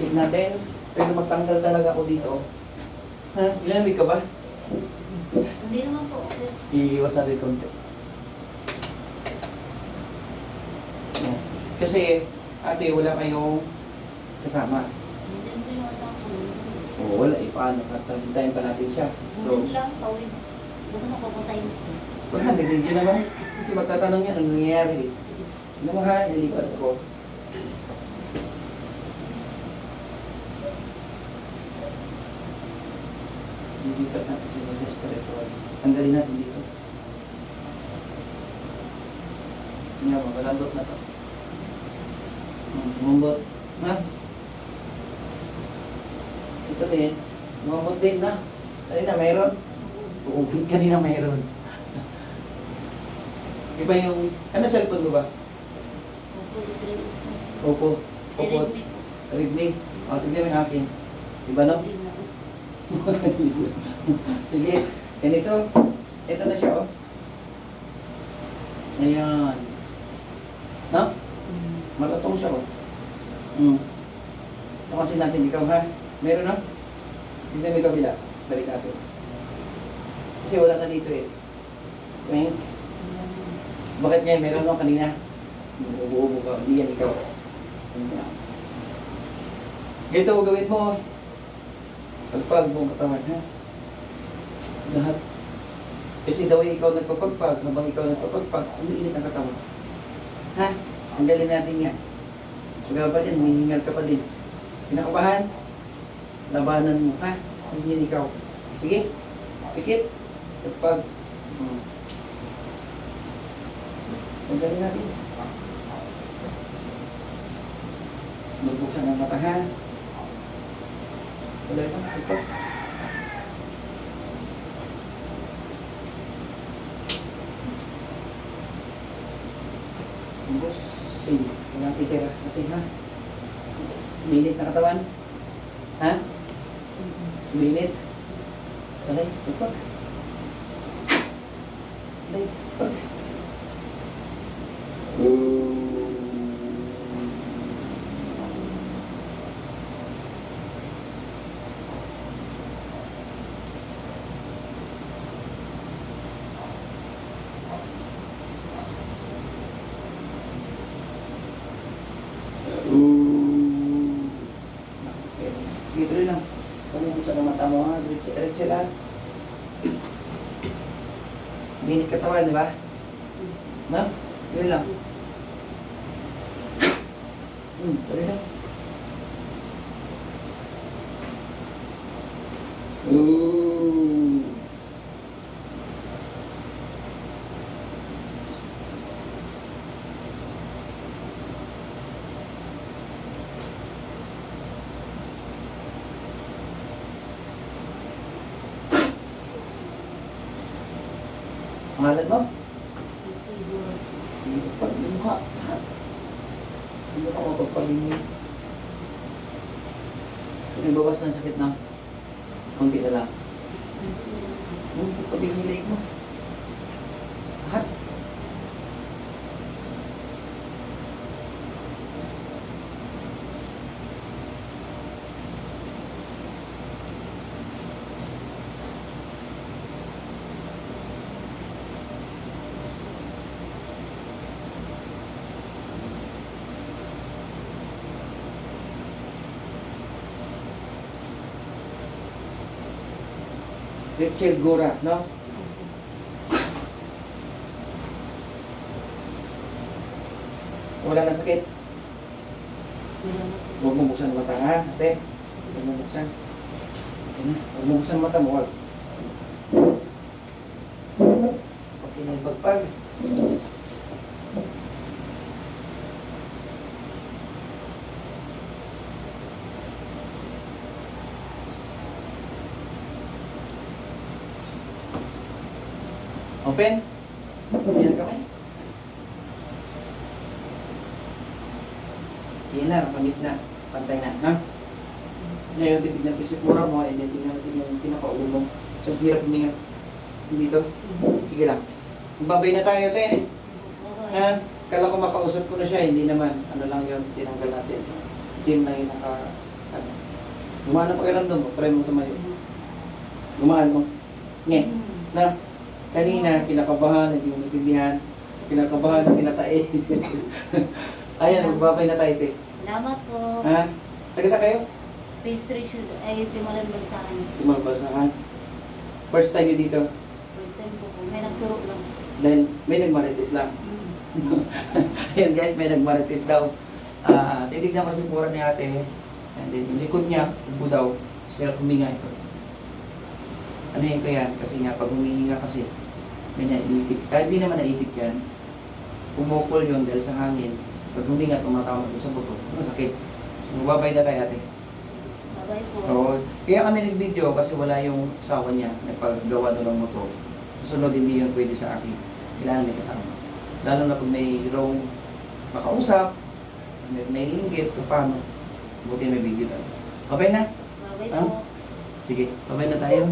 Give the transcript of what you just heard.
Check natin. Pero magtanggal talaga ako dito. Ha? Ilan week ka ba? Hindi naman po. Iiwas natin konti. Kasi, ate, wala kayong kasama. Hindi ko yung asawa ko. O wala, eh, paano? At hintayin pa natin siya. So, Hindi lang, tawid. Gusto mo papuntahin kasi. kung nag-video naman, kasi magtatanong yan, ano nangyayari. Sige. Ano mo ha, ilipat ko. Lilipat natin siya sa respiratory. Tanggalin natin dito. Nga, mabalambot na to. Hmm, sumumbot. Na? Ito din. Sumumbot din na. Kanina mayroon. Oo, kanina mayroon. Iba yung... Ano cellphone mo ba? Opo, mo. Opo. Opo. Redmi. O, tignan mo yung akin. Iba no? Hindi na. Sige. Ganito. Ito na siya, oh. Ayan. No? Malutong siya, oh. Hmm. Ito kasi natin ikaw, ha? Meron na? Tignan mo yung kabila. Balik natin. Kasi wala na dito, eh. Wink. Bakit ngayon? Meron no kanina? Umuubo ka. Hindi yan ikaw. Ayan. Ito, gawin mo. Pagpag mo katawan, ha? Lahat. Kasi daw ikaw nagpapagpag, habang ikaw nagpapagpag, umiinit ang katawan. Ha? Ang galing natin yan. Suga pa din, humihingal ka pa din. Kinakabahan? Labanan mo, ha? Hindi ikaw. Sige, pikit. Pagpag. Hmm. Ang galing natin. Magbuksan ang mata, ha? Wala na, pagpag. Bus, sin, walang titira. Natin, ha? Minit na katawan? Ha? Minit? Alay, pagpag. Alay, pag. Sige, tuloy lang. Pumubuksan ang mata mo, ha? Diretso lang. Minit katawan, di ba? No? Yun lang. Hmm, tuloy lang. Ooh. Pangalan mo? Sige, pag yung mukha. ha? Hindi ka mapagpagingin. Nagbawas ng sakit na. Kunti na lang. Yung pagpagingin leg mo. Rachel Gora, no? Wala na sakit. Huwag mo buksan mata, ha? Ate, huwag mo buksan. Huwag mo buksan mata mo. Okay na yung. Open. Yan kamay. Yan na, pamit na. Pantay na, ha? Ngayon, titignan ko si Pura mo, and then tignan natin yung pinakaulo mo. So, hirap huminga. Dito. Sige lang. Magbabay na tayo, te. Ha? Kala ko makausap ko na siya, hindi naman. Ano lang yun, tinanggal natin. Team lang yung naka, Gumaan ang pakiramdam mo. Try mo tumayo. Gumaan mo. Nge. Na, kanina, kinakabahan, hindi mo natindihan. Kinakabahan, tinatae. Ayan, magbabay na tayo, te. Salamat po. Ha? Taga sa kayo? Pastry should ay timalan balsahan. Tumabasahan. First time nyo dito. First time po po. May nagturo lang. Dahil may nagmarites lang. Hmm. Ayan guys, may nagmarites daw. Ah, titignan ko si Pura ni ate. And then, yung likod niya, upo daw. Siya huminga ito. Ano yun ko yan? Kasi nga, pag humihinga kasi, may naipit. Ah, hindi naman naipit yan. Pumukol yun dahil sa hangin. Pag huminga, tumatama doon sa buto. Masakit. So, magbabay na tayo ate. Bye-bye po. Oo. Kaya kami nag-video kasi wala yung asawa niya nagpagawa doon ng motor. Sunod hindi yun pwede sa akin. Kailangan may kasama. Lalo na pag may wrong makausap, may naiingit, o paano. Buti may video tayo. Okay na? Ah? po. Sige, babay na tayo.